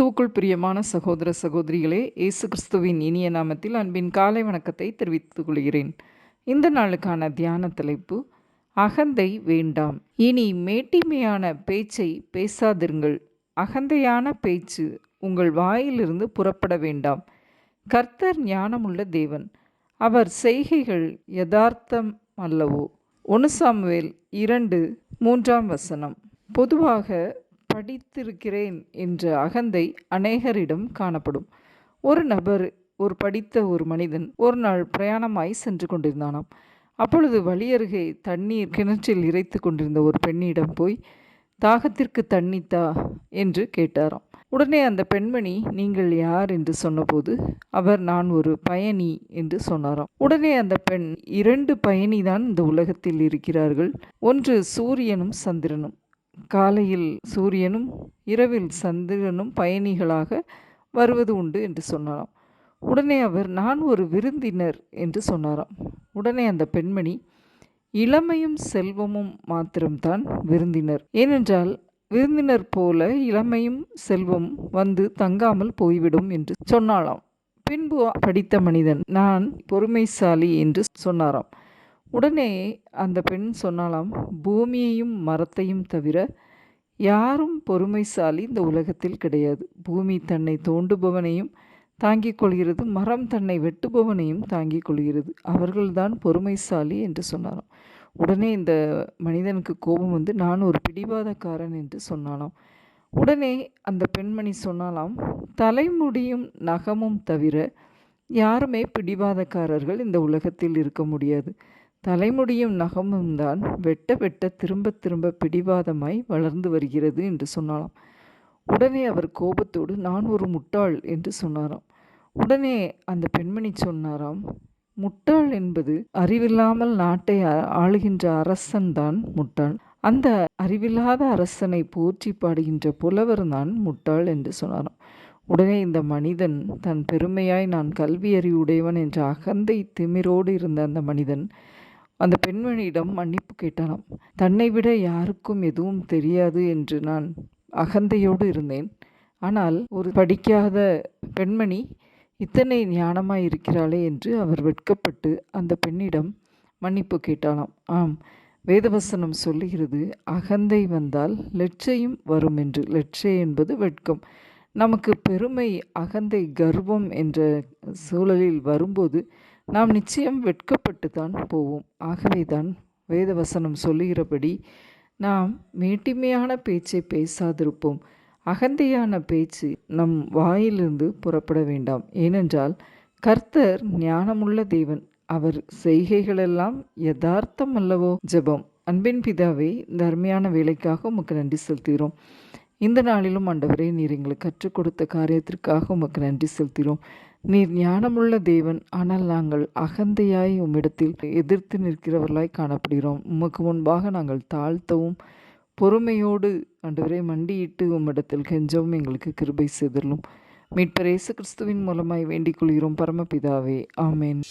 கிறிஸ்துவுக்குள் பிரியமான சகோதர சகோதரிகளே இயேசு கிறிஸ்துவின் இனிய நாமத்தில் அன்பின் காலை வணக்கத்தை தெரிவித்துக் கொள்கிறேன். இந்த நாளுக்கான தியான தலைப்பு அகந்தை வேண்டாம். இனி மேட்டிமையான பேச்சை பேசாதிருங்கள். அகந்தையான பேச்சு உங்கள் வாயிலிருந்து புறப்பட வேண்டாம். கர்த்தர் ஞானமுள்ள தேவன். அவர் செய்கைகள் யதார்த்தம் அல்லவோ? ஒன்று சாமுவேல் இரண்டு மூன்றாம் வசனம். பொதுவாக படித்திருக்கிறேன் என்ற அகந்தை அநேகரிடம் காணப்படும். ஒரு நபர் ஒரு படித்த ஒரு மனிதன் ஒரு நாள் பிரயாணமாய் சென்று கொண்டிருந்தானாம். அப்பொழுது வழியருகே தண்ணீர் கிணற்றில் இறைத்து கொண்டிருந்த ஒரு பெண்ணிடம் போய் தாகத்திற்கு தண்ணித்தா? என்று கேட்டாராம். உடனே அந்த பெண்மணி நீங்கள் யார்? என்று சொன்னபோது அவர் நான் ஒரு பயணி என்று சொன்னாராம். உடனே அந்த பெண் இரண்டு பயணிதான் இந்த உலகத்தில் இருக்கிறார்கள். ஒன்று சூரியனும் சந்திரனும். காலையில் சூரியனும் இரவில் சந்திரனும் பயணிகளாக வருவது உண்டு என்று சொன்னாராம். உடனே அவர் நான் ஒரு விருந்தினர் என்று சொன்னாராம். உடனே அந்த பெண்மணி இளமையும் செல்வமும் மாத்திரம்தான் விருந்தினர். ஏனென்றால் விருந்தினர் போல இளமையும் செல்வம் வந்து தங்காமல் போய்விடும் என்று சொன்னாளாம். பின்பு படித்த மனிதன் நான் பொறுமைசாலி என்று சொன்னாராம். உடனே அந்த பெண் சொன்னாலாம் பூமியையும் மரத்தையும் தவிர யாரும் பொறுமைசாலி இந்த உலகத்தில் கிடையாது. பூமி தன்னை தோண்டுபவனையும் தாங்கிக் கொள்கிறது மரம் தன்னை வெட்டுபவனையும் தாங்கிக் கொள்கிறது. அவர்கள்தான் பொறுமைசாலி என்று சொன்னாராம் உடனே இந்த மனிதனுக்கு கோபம் வந்து நான் ஒரு பிடிவாதக்காரன் என்று சொன்னாலாம் உடனே அந்த பெண்மணி சொன்னாலாம் தலைமுடியும் நகமும் தவிர யாருமே பிடிவாதக்காரர்கள் இந்த உலகத்தில் இருக்க முடியாது. தலைமுடியும் நகமும் தான் வெட்ட வெட்ட திரும்ப திரும்ப பிடிவாதமாய் வளர்ந்து வருகிறது என்று சொன்னாலாம் உடனே அவர் கோபத்தோடு நான் ஒரு முட்டாள் என்று சொன்னாராம். உடனே அந்த பெண்மணி சொன்னாராம் முட்டாள் என்பது அறிவில்லாமல் நாட்டை ஆளுகின்ற அரசன்தான் முட்டாள். அந்த அறிவில்லாத அரசனை போற்றி பாடுகின்ற புலவர் தான் முட்டாள் என்று சொன்னாராம். உடனே இந்த மனிதன் தன் பெருமையாய் நான் கல்வி அறிவுடையவன் என்ற அகந்தை திமிரோடு இருந்த அந்த மனிதன் அந்த பெண்மணியிடம் மன்னிப்பு கேட்டாராம். தன்னை விட யாருக்கும் எதுவும் தெரியாது என்று நான் அகந்தையோடு இருந்தேன். ஆனால் ஒரு படிக்காத பெண்மணி இத்தனை ஞானமாய் இருக்கிறாளே என்று அவர் வெட்கப்பட்டு அந்த பெண்ணிடம் மன்னிப்பு கேட்டாலாம் ஆம் வேதவசனம் சொல்லுகிறது அகந்தை வந்தால் லட்சையும் வரும் என்று. லட்சை என்பது வெட்கம். நமக்கு பெருமை அகந்தை கர்வம் என்ற சூழலில் வரும்போது நாம் நிச்சயம் வெட்கப்பட்டு தான் போவோம். ஆகவே தான் வேதவசனம் சொல்லுகிறபடி நாம் மேட்டிமையான பேச்சை பேசாதிருப்போம். அகந்தையான பேச்சு நம் வாயிலிருந்து புறப்பட வேண்டாம். ஏனென்றால் கர்த்தர் ஞானமுள்ள தேவன். அவர் செய்கைகளெல்லாம் யதார்த்தம் அல்லவோ? ஜெபம். அன்பின் பிதாவே இந்த அருமையான வேலைக்காக உமக்கு நன்றி செலுத்துகிறோம். இந்த நாளிலும் ஆண்டவரே நீர் எங்களுக்கு கற்றுக் கொடுத்த காரியத்திற்காக உமக்கு நன்றி செலுத்துகிறோம். நீர் ஞானமுள்ள தேவன் ஆனால் நாங்கள் அகந்தையாய் உம்மிடத்தில் எதிர்த்து நிற்கிறவர்களாய் காணப்படுகிறோம். உமக்கு முன்பாக நாங்கள் தாழ்த்தவும் பொறுமையோடு ஆண்டவரே மண்டியிட்டு உம்மிடத்தில் கெஞ்சவும் எங்களுக்கு கிருபை செய்தலும் மீட்பர் இயேசு கிறிஸ்துவின் மூலமாய் வேண்டிக் கொள்கிறோம். பரமபிதாவே ஆமேன்.